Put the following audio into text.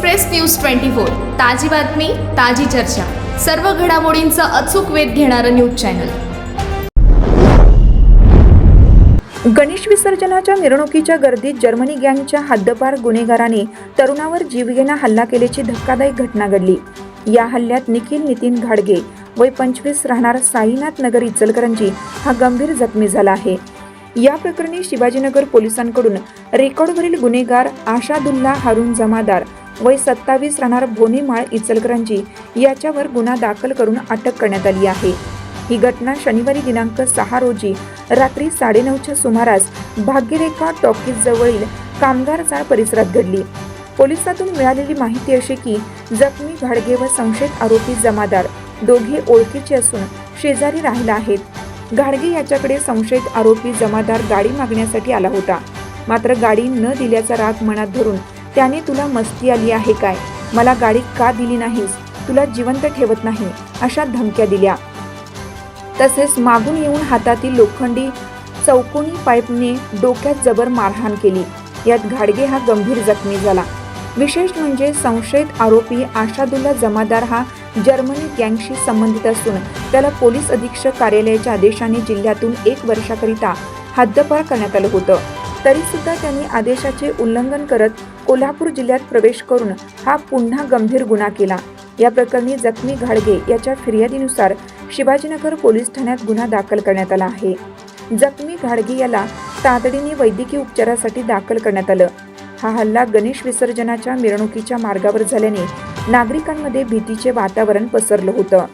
Express news twenty four ताजी बातमी ताजी चर्चा. सर्व घडामोडींचा अचूक वेध घेणारं न्यूज चॅनल. गणेश विसर्जनाच्या मिरवणुकीच्या गर्दीत जर्मनी गँगच्या हद्दपार गुन्हेगाराने तरुणावर जीवघेणा हल्ला केल्याची धक्कादायक घटना घडली. या हल्ल्यात निखिल नितीन घाडगे वय पंचवीस राहणार साईनाथ नगर इचलकरंजी हा गंभीर जखमी झाला आहे. या प्रकरणी शिवाजीनगर पोलिसांकडून रेकॉर्डवरील गुन्हेगार आशादुल्ला हारून जमादार वय सत्तावीस राहणार भोनेमाळ इचलकरंजी याच्यावर गुन्हा दाखल करून अटक करण्यात आली आहे. ही घटना शनिवारी दिनांक सहा रोजी रात्री साडेनऊच्या सुमारास भाग्यरेखा टॉकीज जवळील कामगार चाळ परिसरात घडली. पोलिसातून मिळालेली माहिती अशी की जखमी घाडगे व संशयित आरोपी जमादार दोघे ओळखीचे असून शेजारी राहिला आहेत. घाडगे याच्याकडे संशयित आरोपी जमादार गाडी मागण्यासाठी आला होता. मात्र गाडी न दिल्याचा राग मनात धरून त्याने तुला मस्ती आली आहे काय? मला गाडी का दिली नाहीस? तुला जिवंत ठेवत नाही अशा धमक्या दिल्या. तसेच मागून येऊन हातातील लोखंडी चौकोनी पाईपने डोक्यात जबर मारहाण केली. यात घाडगे हा गंभीर जखमी झाला. विशेष म्हणजे संशयित आरोपी आशादुल्ला जमादार हा जर्मनी गँगशी संबंधित असून त्याला पोलीस अधीक्षक कार्यालयाच्या आदेशाने जिल्ह्यातून एक वर्षाकरिता हद्दपार करण्यात आलं होतं. तरी सुद्धा त्यांनी आदेशाचे उल्लंघन करत कोल्हापूर जिल्ह्यात प्रवेश करून हा पुन्हा गंभीर गुन्हा केला. या प्रकरणी जखमी घाडगे याच्या फिर्यादीनुसार शिवाजीनगर पोलीस ठाण्यात गुन्हा दाखल करण्यात आला आहे. जखमी घाडगे याला तातडीने वैद्यकीय उपचारासाठी दाखल करण्यात आलं. हा हल्ला गणेश विसर्जनाच्या मिरवणुकीच्या मार्गावर झाल्याने नागरिकांमध्ये भीतीचे वातावरण पसरलं होतं.